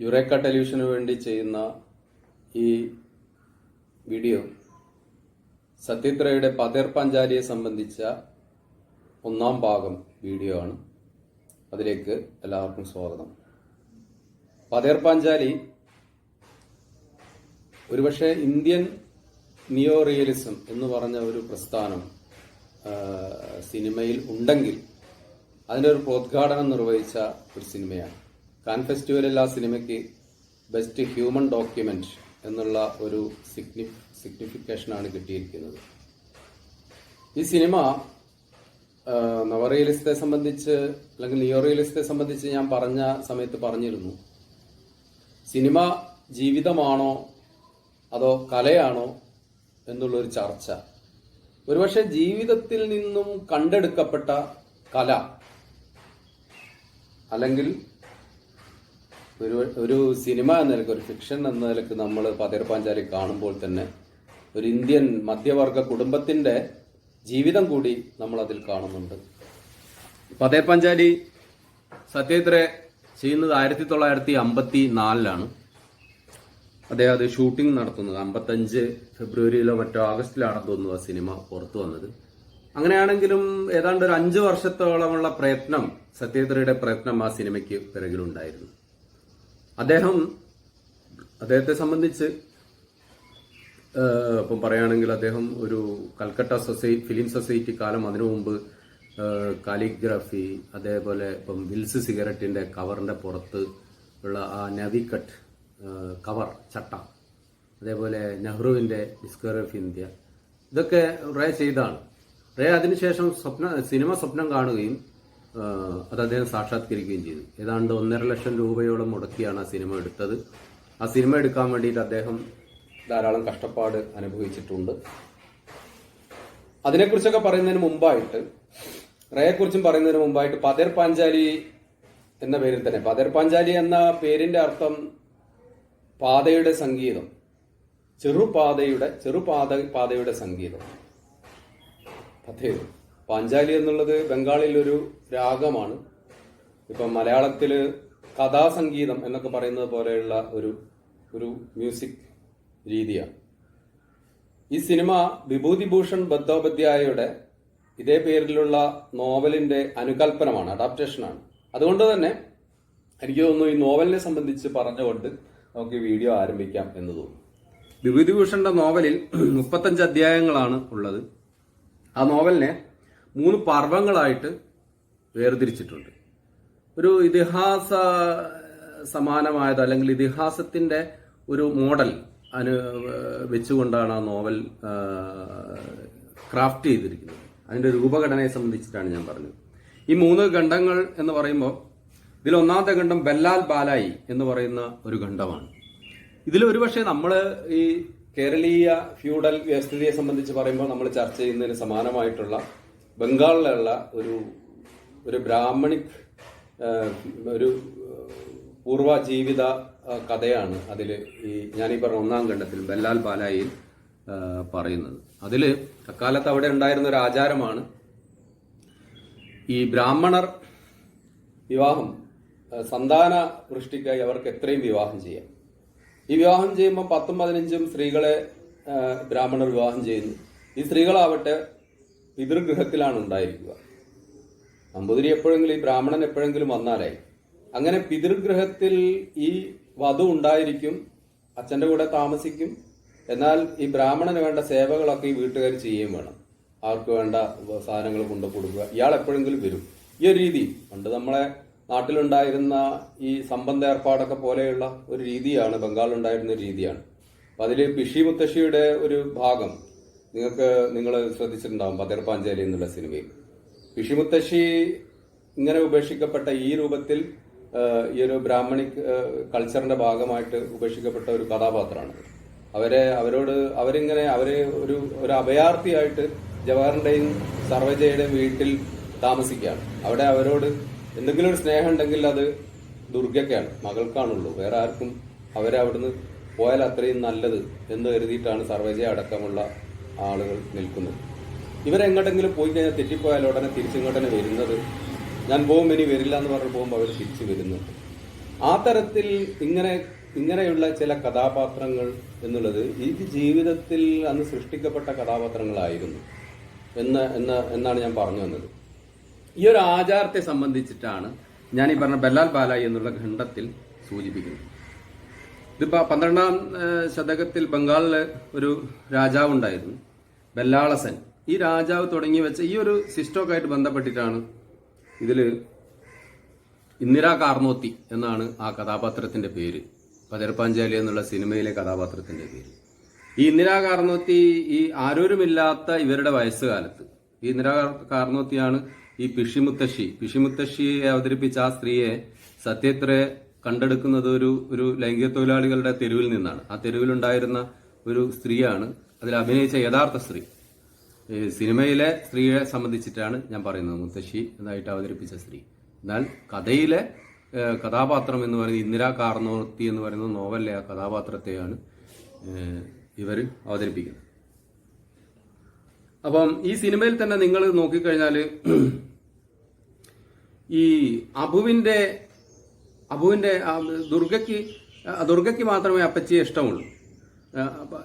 Eureka ടെലിവിഷന് വേണ്ടി ചെയ്യുന്ന ഈ വീഡിയോ സത്യത്രയുടെ പതേർ പഞ്ചാരിയെ സംബന്ധിച്ച ഒന്നാം ഭാഗം വീഡിയോ ആണ്. അതിലേക്ക് എല്ലാവർക്കും സ്വാഗതം. പതേർ പാഞ്ചാലി ഒരുപക്ഷെ ഇന്ത്യൻ നിയോ റിയലിസം എന്ന് പറഞ്ഞ ഒരു പ്രസ്ഥാനം സിനിമയിൽ ഉണ്ടെങ്കിൽ അതിന്റെ ഒരു പ്രോദ്ഘാടനം നിർവഹിച്ച ഒരു സിനിമയാണ്. കാൻ ഫെസ്റ്റിവലിൽ ആ സിനിമയ്ക്ക് ബെസ്റ്റ് ഹ്യൂമൻ ഡോക്യുമെന്റ് എന്നുള്ള ഒരു സിഗ്നി സിഗ്നിഫിക്കേഷനാണ് കിട്ടിയിരിക്കുന്നത്. ഈ സിനിമ നവ റിയലിസ്റ്റെ സംബന്ധിച്ച് അല്ലെങ്കിൽ നിയോ റിയലിസ്റ്റെ സംബന്ധിച്ച് ഞാൻ പറഞ്ഞ സമയത്ത് പറഞ്ഞിരുന്നു. സിനിമ ജീവിതമാണോ അതോ കലയാണോ എന്നുള്ളൊരു ചർച്ച. ഒരുപക്ഷെ ജീവിതത്തിൽ നിന്നും കണ്ടെടുക്കപ്പെട്ട കല അല്ലെങ്കിൽ ഒരു ഒരു സിനിമ എന്ന നിലയ്ക്ക് ഒരു ഫിക്ഷൻ എന്ന നിലയ്ക്ക് നമ്മൾ പതേർ പാഞ്ചാലി കാണുമ്പോൾ തന്നെ ഒരു ഇന്ത്യൻ മധ്യവർഗ കുടുംബത്തിന്റെ ജീവിതം കൂടി നമ്മൾ അതിൽ കാണുന്നുണ്ട്. പതേ പാഞ്ചാലി സത്യത്ര ചെയ്യുന്നത് ആയിരത്തി തൊള്ളായിരത്തി അമ്പത്തി നാലിലാണ് അദ്ദേഹം അത് ഷൂട്ടിംഗ് നടത്തുന്നത്. അമ്പത്തഞ്ച് ഫെബ്രുവരിയിലോ മറ്റോ ആഗസ്റ്റിലാണെന്ന് തോന്നുന്നു ആ സിനിമ പുറത്തു വന്നത്. അങ്ങനെയാണെങ്കിലും ഏതാണ്ട് ഒരു അഞ്ച് വർഷത്തോളമുള്ള പ്രയത്നം സത്യത്രയുടെ പ്രയത്നം ആ സിനിമയ്ക്ക് പിറകിലുണ്ടായിരുന്നു. അദ്ദേഹം അദ്ദേഹത്തെ സംബന്ധിച്ച് ഇപ്പം പറയുകയാണെങ്കിൽ അദ്ദേഹം ഒരു കൽക്കട്ട സൊസൈറ്റി ഫിലിം സൊസൈറ്റി കാലം അതിനു മുമ്പ് കാലിഗ്രാഫി അതേപോലെ ഇപ്പം വിൽസ് സിഗരറ്റിന്റെ കവറിന്റെ പുറത്ത് ഉള്ള ആ നവിക്കട്ട് കവർ ചട്ട അതേപോലെ നെഹ്റുവിന്റെ ഡിസ്കവറി ഓഫ് ഇന്ത്യ ഇതൊക്കെ റേ ചെയ്താണ്. റേ അതിനുശേഷം സ്വപ്ന സിനിമ സ്വപ്നം കാണുകയും അത് അദ്ദേഹം സാക്ഷാത്കരിക്കുകയും ചെയ്തു. ഏതാണ്ട് ഒന്നര ലക്ഷം രൂപയോളം മുടക്കിയാണ് ആ സിനിമ എടുത്തത്. ആ സിനിമ എടുക്കാൻ വേണ്ടിയിട്ട് അദ്ദേഹം ധാരാളം കഷ്ടപ്പാട് അനുഭവിച്ചിട്ടുണ്ട്. അതിനെക്കുറിച്ചൊക്കെ പറയുന്നതിന് മുമ്പായിട്ട് റേയെക്കുറിച്ചും പറയുന്നതിന് മുമ്പായിട്ട് പതേർ പാഞ്ചാലി എന്ന പേരിൽ തന്നെ പതേർ പാഞ്ചാലി എന്ന പേരിന്റെ അർത്ഥം പാതയുടെ സംഗീതം. ചെറുപാതയുടെ ചെറുപാത പാതയുടെ സംഗീതം. പതേർ. പാഞ്ചാലി എന്നുള്ളത് ബംഗാളിൽ ഒരു രാഗമാണ്. ഇപ്പം മലയാളത്തിൽ കഥാസംഗീതം എന്നൊക്കെ പറയുന്നത് പോലെയുള്ള ഒരു ഒരു മ്യൂസിക് രീതിയാണ്. ഈ സിനിമ വിഭൂതിഭൂഷൺ ബന്ദോപാധ്യായയുടെ ഇതേ പേരിലുള്ള നോവലിന്റെ അനുകൽപ്പനമാണ് അഡാപ്റ്റേഷനാണ്. അതുകൊണ്ട് തന്നെ എനിക്ക് തോന്നുന്നു ഈ നോവലിനെ സംബന്ധിച്ച് പറഞ്ഞുകൊണ്ട് നമുക്ക് വീഡിയോ ആരംഭിക്കാം എന്ന് തോന്നുന്നു. വിഭൂതിഭൂഷന്റെ നോവലിൽ മുപ്പത്തഞ്ച് അധ്യായങ്ങളാണ് ഉള്ളത്. ആ നോവലിനെ മൂന്ന് പർവങ്ങളായിട്ട് വേർതിരിച്ചിട്ടുണ്ട്. ഒരു ഇതിഹാസ സമാനമായത് അല്ലെങ്കിൽ ഇതിഹാസത്തിന്റെ ഒരു മോഡൽ അനു വെച്ചുകൊണ്ടാണ് ആ നോവൽ ക്രാഫ്റ്റ് ചെയ്തിരിക്കുന്നത്. അതിന്റെ രൂപഘടനയെ സംബന്ധിച്ചിട്ടാണ് ഞാൻ പറഞ്ഞത്. ഈ മൂന്ന് ഖണ്ഡങ്ങൾ എന്ന് പറയുമ്പോൾ ഇതിൽ ഒന്നാമത്തെ ഖണ്ഡം ബല്ലാൽ ബാലായി എന്ന് പറയുന്ന ഒരു ഖണ്ഡമാണ്. ഇതിൽ ഒരുപക്ഷെ നമ്മൾ ഈ കേരളീയ ഫ്യൂഡൽ വ്യവസ്ഥിതിയെ സംബന്ധിച്ച് പറയുമ്പോൾ നമ്മൾ ചർച്ച ചെയ്യുന്നതിന് സമാനമായിട്ടുള്ള ബംഗാളിലുള്ള ഒരു ഒരു ബ്രാഹ്മണിക് ഒരു പൂർവ ജീവിത കഥയാണ് അതിൽ ഈ ഞാനീ പറഞ്ഞ ഒന്നാം ഖണ്ഡത്തിൽ ബെല്ലാൽ ബാലായിൽ പറയുന്നത്. അതിൽ അക്കാലത്ത് അവിടെ ഉണ്ടായിരുന്ന ഒരു ആചാരമാണ് ഈ ബ്രാഹ്മണർ വിവാഹം സന്താന വൃഷ്ടിക്കായി അവർക്ക് എത്രയും വിവാഹം ചെയ്യാം. ഈ വിവാഹം ചെയ്യുമ്പോൾ പത്തും പതിനഞ്ചും സ്ത്രീകളെ ബ്രാഹ്മണർ വിവാഹം ചെയ്യുന്നു. ഈ സ്ത്രീകളാവട്ടെ പിതൃഗൃഹത്തിലാണ് ഉണ്ടായിരിക്കുക നമ്പൂതിരി എപ്പോഴെങ്കിലും ഈ ബ്രാഹ്മണൻ എപ്പോഴെങ്കിലും വന്നാലായി അങ്ങനെ പിതൃഗൃഹത്തിൽ ഈ വധു ഉണ്ടായിരിക്കും അച്ഛന്റെ കൂടെ താമസിക്കും. എന്നാൽ ഈ ബ്രാഹ്മണന് വേണ്ട സേവകളൊക്കെ ഈ വീട്ടുകാർ ചെയ്യുകയും വേണം. അവർക്ക് വേണ്ട സാധനങ്ങൾ കൊണ്ടു കൊടുക്കുക. ഇയാൾ എപ്പോഴെങ്കിലും വരും. ഈ ഒരു രീതി പണ്ട് നമ്മളെ നാട്ടിലുണ്ടായിരുന്ന ഈ സംബന്ധ ഏർപ്പാടൊക്കെ പോലെയുള്ള ഒരു രീതിയാണ് ബംഗാളിലുണ്ടായിരുന്ന രീതിയാണ്. അപ്പൊ അതിൽ ബിഷി മുത്തശ്ശിയുടെ ഒരു ഭാഗം നിങ്ങൾക്ക് നിങ്ങൾ ശ്രദ്ധിച്ചിട്ടുണ്ടാവും പതേർ പാഞ്ചാലി എന്നുള്ള സിനിമയിൽ. പിഷിമുത്തശ്ശി ഇങ്ങനെ ഉപേക്ഷിക്കപ്പെട്ട ഈ രൂപത്തിൽ ഈ ഒരു ബ്രാഹ്മണി കൾച്ചറിന്റെ ഭാഗമായിട്ട് ഉപേക്ഷിക്കപ്പെട്ട ഒരു കഥാപാത്രമാണ്. അവരെ അവരോട് അവരിങ്ങനെ അവരെ ഒരു ഒരു അഭയാർത്ഥിയായിട്ട് ജവഹറിന്റെയും സർവജയുടെയും വീട്ടിൽ താമസിക്കുകയാണ്. അവിടെ അവരോട് എന്തെങ്കിലും ഒരു സ്നേഹം ഉണ്ടെങ്കിൽ അത് ദുർഗയ്ക്കാണ് മകൾക്കാണുള്ളൂ. വേറെ ആർക്കും അവരെ അവിടുന്ന് പോയാൽ അത്രയും നല്ലത് എന്ന് കരുതിയിട്ടാണ് സർവജയ അടക്കമുള്ള ആളുകൾ നിൽക്കുന്നത് ഇവരെങ്ങോട്ടെങ്കിലും പോയി കഴിഞ്ഞാൽ തെറ്റിപ്പോയാൽ ഉടനെ തിരിച്ചിങ്ങോട്ടന്നെ വരുന്നത്. ഞാൻ പോകും ഇനി വരില്ല എന്ന് പറഞ്ഞ് പോകുമ്പോൾ അവർ തിരിച്ചു വരുന്നുണ്ട് ആ തരത്തിൽ ഇങ്ങനെ ഇങ്ങനെയുള്ള ചില കഥാപാത്രങ്ങൾ എന്നുള്ളത് ഈ ജീവിതത്തിൽ അന്ന് സൃഷ്ടിക്കപ്പെട്ട കഥാപാത്രങ്ങളായിരുന്നു എന്ന് എന്ന് എന്നാണ് ഞാൻ പറഞ്ഞു വന്നത്. ഈ ഒരു ആചാരത്തെ സംബന്ധിച്ചിട്ടാണ് ഞാൻ ഈ പറഞ്ഞ ബല്ലാൽ ബാലായി എന്നുള്ള ഖണ്ഡത്തിൽ സൂചിപ്പിക്കുന്നത്. ഇതിപ്പോൾ പന്ത്രണ്ടാം ശതകത്തിൽ ബംഗാളിലെ ഒരു രാജാവ് ഉണ്ടായിരുന്നു ബല്ലാളസൻ. ഈ രാജാവ് തുടങ്ങി വെച്ച ഈ ഒരു സിസ്റ്റമൊക്കെ ബന്ധപ്പെട്ടിട്ടാണ് ഇതിൽ ഇന്ദിരാ കാർണോത്തി എന്നാണ് ആ കഥാപാത്രത്തിന്റെ പേര്. പതിർപ്പാഞ്ചാലി എന്നുള്ള സിനിമയിലെ കഥാപാത്രത്തിന്റെ പേര്. ഈ ഇന്ദിരാ കാർണോത്തി ഈ ആരോരുമില്ലാത്ത ഇവരുടെ വയസ്സുകാലത്ത് ഈ ഇന്ദിരാ കാർണോത്തിയാണ് ഈ പിഷിമുത്തശ്ശി. പിഷിമുത്തശ്ശിയെ അവതരിപ്പിച്ച ആ സ്ത്രീയെ സത്യത്രയെ കണ്ടെടുക്കുന്നത് ഒരു ഒരു ലൈംഗിക തൊഴിലാളികളുടെ തെരുവിൽ നിന്നാണ്. ആ തെരുവിലുണ്ടായിരുന്ന ഒരു സ്ത്രീയാണ് അതിൽ അഭിനയിച്ച യഥാർത്ഥ സ്ത്രീ. സിനിമയിലെ സ്ത്രീയെ സംബന്ധിച്ചിട്ടാണ് ഞാൻ പറയുന്നത്. മുത്തശ്ശി എന്നായിട്ട് അവതരിപ്പിച്ച സ്ത്രീ. എന്നാൽ കഥയിലെ കഥാപാത്രം എന്ന് പറയുന്നത് ഇന്ദിരാ കാർന്നോത്തി എന്ന് പറയുന്ന നോവലിലെ ആ കഥാപാത്രത്തെയാണ് ഇവർ അവതരിപ്പിക്കുന്നത്. അപ്പം ഈ സിനിമയിൽ തന്നെ നിങ്ങൾ നോക്കിക്കഴിഞ്ഞാൽ ഈ അബുവിന്റെ അബുവിന്റെ ദുർഗയ്ക്ക് ദുർഗയ്ക്ക് മാത്രമേ അപ്പച്ചിയെ ഇഷ്ടമുള്ളൂ.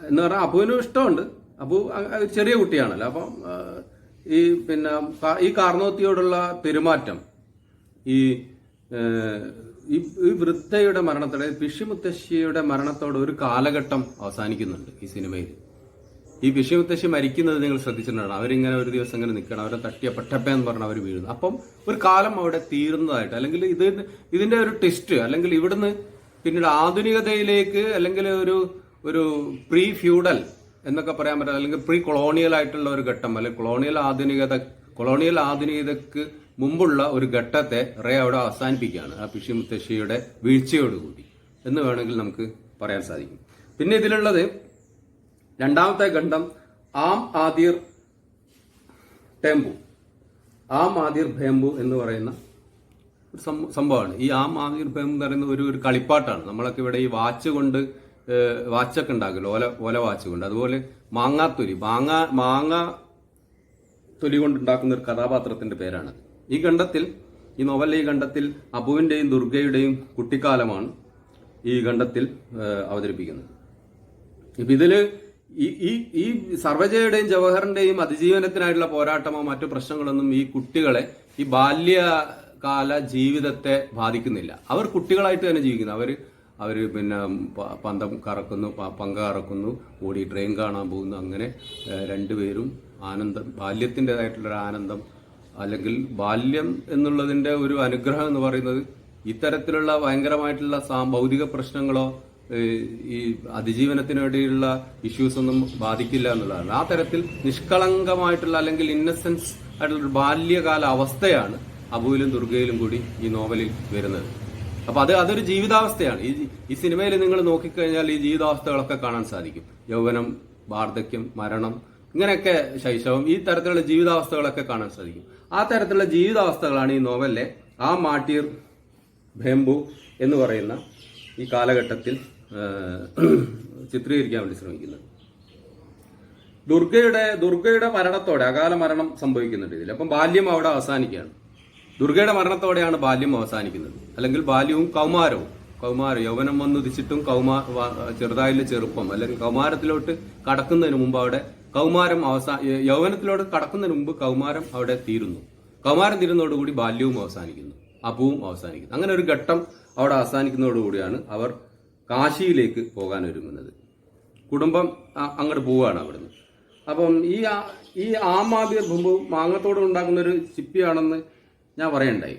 എന്ന് പറഞ്ഞാൽ അപ്പുവിനും ഇഷ്ടമുണ്ട്. അബു ചെറിയ കുട്ടിയാണല്ലോ. അപ്പം ഈ പിന്നെ ഈ കാർണോത്തിയോടുള്ള പെരുമാറ്റം ഈ ഈ വൃദ്ധയുടെ മരണത്തോടെ പിഷിമുത്തശ്ശിയുടെ മരണത്തോടെ ഒരു കാലഘട്ടം അവസാനിക്കുന്നുണ്ട് ഈ സിനിമയിൽ. ഈ പിഷിമുത്തശ്ശി മരിക്കുന്നത് നിങ്ങൾ ശ്രദ്ധിച്ചിട്ടുണ്ടാണ് അവരിങ്ങനെ ഒരു ദിവസം ഇങ്ങനെ നിൽക്കണം. അവരെ തട്ടിയ പെട്ടപ്പ എന്ന് പറഞ്ഞ് അവർ വീഴുന്നു. അപ്പം ഒരു കാലം അവിടെ തീരുന്നതായിട്ട് അല്ലെങ്കിൽ ഇത് ഇതിന്റെ ഒരു ടെസ്റ്റ് അല്ലെങ്കിൽ ഇവിടുന്ന് പിന്നീട് ആധുനികതയിലേക്ക് അല്ലെങ്കിൽ ഒരു ഒരു പ്രീ ഫ്യൂഡൽ എന്നൊക്കെ പറയാൻ പറ്റും അല്ലെങ്കിൽ പ്രീ കൊളോണിയൽ ആയിട്ടുള്ള ഒരു ഘട്ടം. അല്ലെങ്കിൽ കൊളോണിയൽ ആധുനികത കൊളോണിയൽ ആധുനികതക്ക് മുമ്പുള്ള ഒരു ഘട്ടത്തെ റേ അവിടെ അവസാനിപ്പിക്കുകയാണ്. ആ പിഷി മുത്തശ്ശിയുടെ വീഴ്ചയോടുകൂടി എന്ന് വേണമെങ്കിൽ നമുക്ക് പറയാൻ സാധിക്കും. പിന്നെ ഇതിലുള്ളത് രണ്ടാമത്തെ ഖണ്ഡം ആം ആദിർ ടെമ്പു. ആം ആദിർ ഭേമ്പു എന്ന് പറയുന്ന ഒരു സംഭവമാണ്. ഈ ആം ആദിർ ഭേമ്പു എന്ന് പറയുന്ന ഒരു ഒരു കളിപ്പാട്ടാണ്. നമ്മളൊക്കെ ഇവിടെ ഈ വാച്ച് കൊണ്ട് വാച്ചൊക്കെ ഉണ്ടാക്കുമല്ലോ ഓല ഓല വാച്ച് കൊണ്ട്. അതുപോലെ മാങ്ങാത്തൊലി മാങ്ങ മാങ്ങ തൊലി കൊണ്ടുണ്ടാക്കുന്ന ഒരു കഥാപാത്രത്തിന്റെ പേരാണ് ഈ ഖണ്ഡത്തിൽ ഈ നോവലിലെ ഈ ഖണ്ഡത്തിൽ അബുവിന്റെയും ദുർഗയുടെയും കുട്ടിക്കാലമാണ് ഈ ഖണ്ഡത്തിൽ അവതരിപ്പിക്കുന്നത്. ഇപ്പൊ ഇതിൽ ഈ ഈ ഈ സർവജയുടെയും ജവഹറിന്റെയും അതിജീവനത്തിനായിട്ടുള്ള പോരാട്ടമോ മറ്റു പ്രശ്നങ്ങളൊന്നും ഈ കുട്ടികളെ ഈ ബാല്യകാല ജീവിതത്തെ ബാധിക്കുന്നില്ല. അവർ കുട്ടികളായിട്ട് തന്നെ ജീവിക്കുന്നു. അവർ അവർ പിന്നെ പന്തം കറക്കുന്നു പങ്ക കറക്കുന്നു ഓടി ട്രെയിൻ കാണാൻ പോകുന്നു. അങ്ങനെ രണ്ടുപേരും ആനന്ദം ബാല്യത്തിന്റെതായിട്ടുള്ള ഒരു ആനന്ദം അല്ലെങ്കിൽ ബാല്യം എന്നുള്ളതിന്റെ ഒരു അനുഗ്രഹം എന്ന് പറയുന്നത് ഇത്തരത്തിലുള്ള ഭയങ്കരമായിട്ടുള്ള ഭൗതിക പ്രശ്നങ്ങളോ ഈ അതിജീവനത്തിന് വേണ്ടിയുള്ള ഇഷ്യൂസ് ഒന്നും ബാധിക്കില്ല എന്നുള്ളതാണ്. ആ തരത്തിൽ നിഷ്കളങ്കമായിട്ടുള്ള അല്ലെങ്കിൽ ഇന്നസെൻസ് ആയിട്ടുള്ള ബാല്യകാല അവസ്ഥയാണ് അബുവിലും ദുർഗയിലും കൂടി ഈ നോവലിൽ വരുന്നത്. അപ്പൊ അത് അതൊരു ജീവിതാവസ്ഥയാണ്. ഈ ഈ സിനിമയിൽ നിങ്ങൾ നോക്കിക്കഴിഞ്ഞാൽ ഈ ജീവിതാവസ്ഥകളൊക്കെ കാണാൻ സാധിക്കും. യൗവനം വാർദ്ധക്യം മരണം ഇങ്ങനെയൊക്കെ ശൈശവം ഈ തരത്തിലുള്ള ജീവിതാവസ്ഥകളൊക്കെ കാണാൻ സാധിക്കും. ആ തരത്തിലുള്ള ജീവിതാവസ്ഥകളാണ് ഈ നോവലിലെ ആ മാട്ടീർ ഭേംബു എന്ന് പറയുന്ന ഈ കാലഘട്ടത്തിൽ ചിത്രീകരിക്കാൻ വേണ്ടി ശ്രമിക്കുന്നത്. ദുർഗയുടെ ദുർഗയുടെ മരണത്തോടെ അകാല മരണം സംഭവിക്കുന്നുണ്ട് ഇതിൽ. അപ്പം ബാല്യം അവിടെ അവസാനിക്കുകയാണ്. ദുർഗയുടെ മരണത്തോടെയാണ് ബാല്യം അവസാനിക്കുന്നത്. അല്ലെങ്കിൽ ബാല്യവും കൗമാരവും. കൗമാരം യൗവനം വന്നുദിച്ചിട്ടും കൗമാ ചെറുതായുള്ള ചെറുപ്പം അല്ലെങ്കിൽ കൗമാരത്തിലോട്ട് കടക്കുന്നതിന് മുമ്പ് അവിടെ കൗമാരം അവസാ യൗവനത്തിലോട്ട് കടക്കുന്നതിന് മുമ്പ് കൗമാരം അവിടെ തീരുന്നു. കൗമാരം തീരുന്നതോടുകൂടി ബാല്യവും അവസാനിക്കുന്നു. അപ്പവും അവസാനിക്കുന്നു. അങ്ങനെ ഒരു ഘട്ടം അവിടെ അവസാനിക്കുന്നതോടുകൂടിയാണ് അവർ കാശിയിലേക്ക് പോകാൻ ഒരുങ്ങുന്നത്. കുടുംബം അങ്ങോട്ട് പോവുകയാണ് അവിടുന്ന്. അപ്പം ഈ ഈ ആമാബിർ ഭൂമ്പു മാങ്ങത്തോട് ഉണ്ടാക്കുന്ന ഒരു ചിപ്പിയാണെന്ന് ഞാൻ പറയണ്ടായി.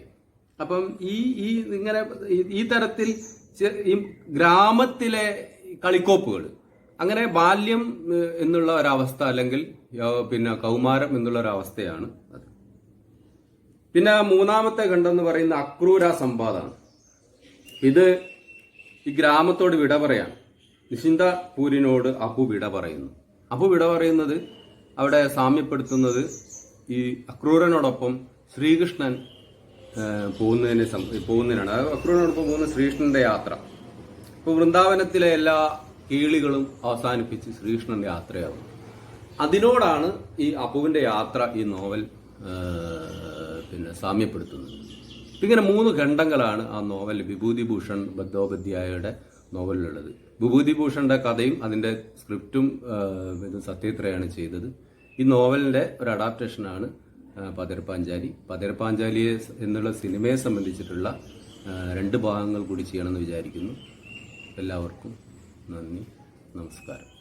അപ്പം ഈ ഈ ഇങ്ങനെ ഈ- തരത്തിൽ ഈ ഗ്രാമത്തിലെ കളിക്കോപ്പുകൾ അങ്ങനെ ബാല്യം എന്നുള്ള ഒരവസ്ഥ അല്ലെങ്കിൽ പിന്നെ കൗമാരം എന്നുള്ള ഒരവസ്ഥയാണ് അത്. പിന്നെ മൂന്നാമത്തെ ഖണ്ഡം എന്ന് പറയുന്ന അക്രൂര സംവാദമാണ് ഇത് ഈ ഗ്രാമത്തോട് വിട പറയാണ്. നിശിന്തപൂരിനോട് അപ്പു വിട പറയുന്നു. അപ്പു വിട പറയുന്നത് അവിടെ സാമ്യപ്പെടുത്തുന്നത് ഈ അക്രൂരനോടൊപ്പം ശ്രീകൃഷ്ണൻ പോകുന്നതിനെ പോകുന്നതിനാണ്. അതായത് അക്രൂരിനോടൊപ്പം പോകുന്ന ശ്രീകൃഷ്ണന്റെ യാത്ര. ഇപ്പോൾ വൃന്ദാവനത്തിലെ എല്ലാ കീളികളും അവസാനിപ്പിച്ച് ശ്രീകൃഷ്ണന്റെ യാത്രയാകും അതിനോടാണ് ഈ അപ്പുവിന്റെ യാത്ര ഈ നോവൽ പിന്നെ സാമ്യപ്പെടുത്തുന്നത്. ഇങ്ങനെ മൂന്ന് ഖണ്ഡങ്ങളാണ് ആ നോവൽ വിഭൂതിഭൂഷൺ ബദ്ദോപാധ്യായയുടെ നോവലിലുള്ളത്. വിഭൂതിഭൂഷന്റെ കഥയും അതിന്റെ സ്ക്രിപ്റ്റും സത്യത്രയാണ് ചെയ്തത്. ഈ നോവലിന്റെ ഒരു അഡാപ്റ്റേഷനാണ് പതിരപ്പാഞ്ചാലി. പതിരപ്പാഞ്ചാലിയെ എന്നുള്ള സിനിമയെ സംബന്ധിച്ചിട്ടുള്ള രണ്ട് ഭാഗങ്ങൾ കൂടി ചെയ്യണമെന്ന് വിചാരിക്കുന്നു. എല്ലാവർക്കും നന്ദി. നമസ്കാരം.